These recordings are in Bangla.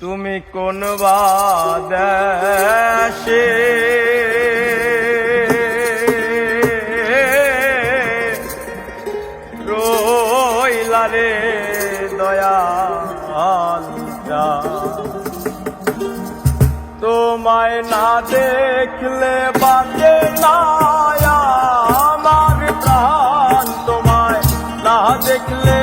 তুমি কোন বাদে রইলা রে দয়াল তোমায় না দেখলে বাজে না আমার প্রাণ। তোমায় না দেখলে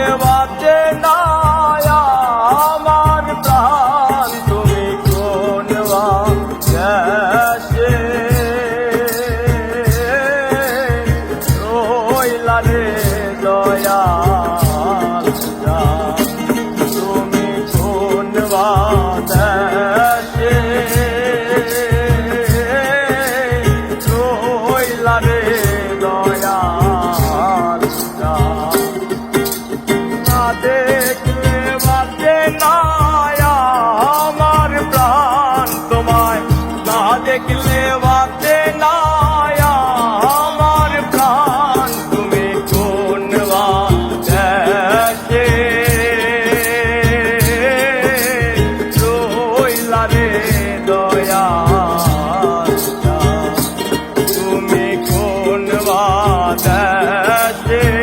I day.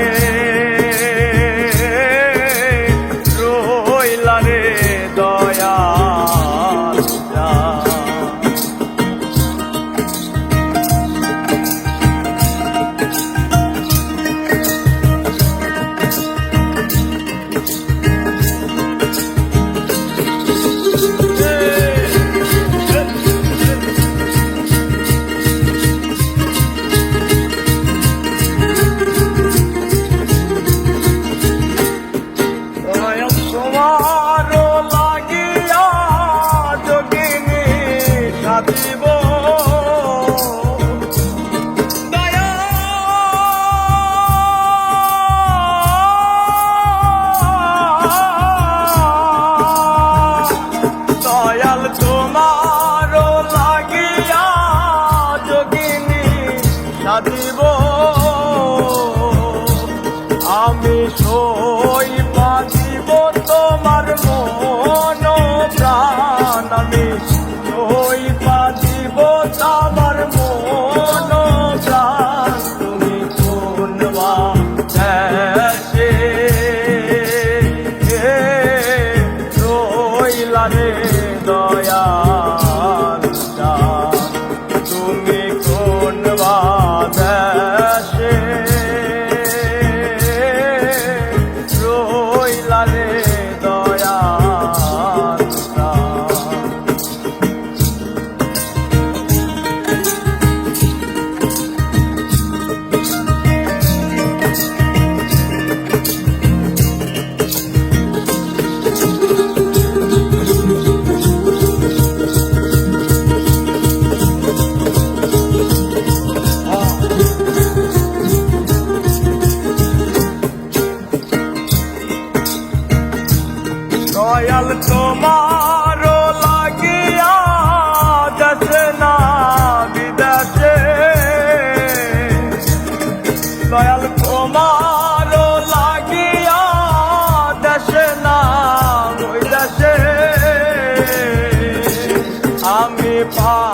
পার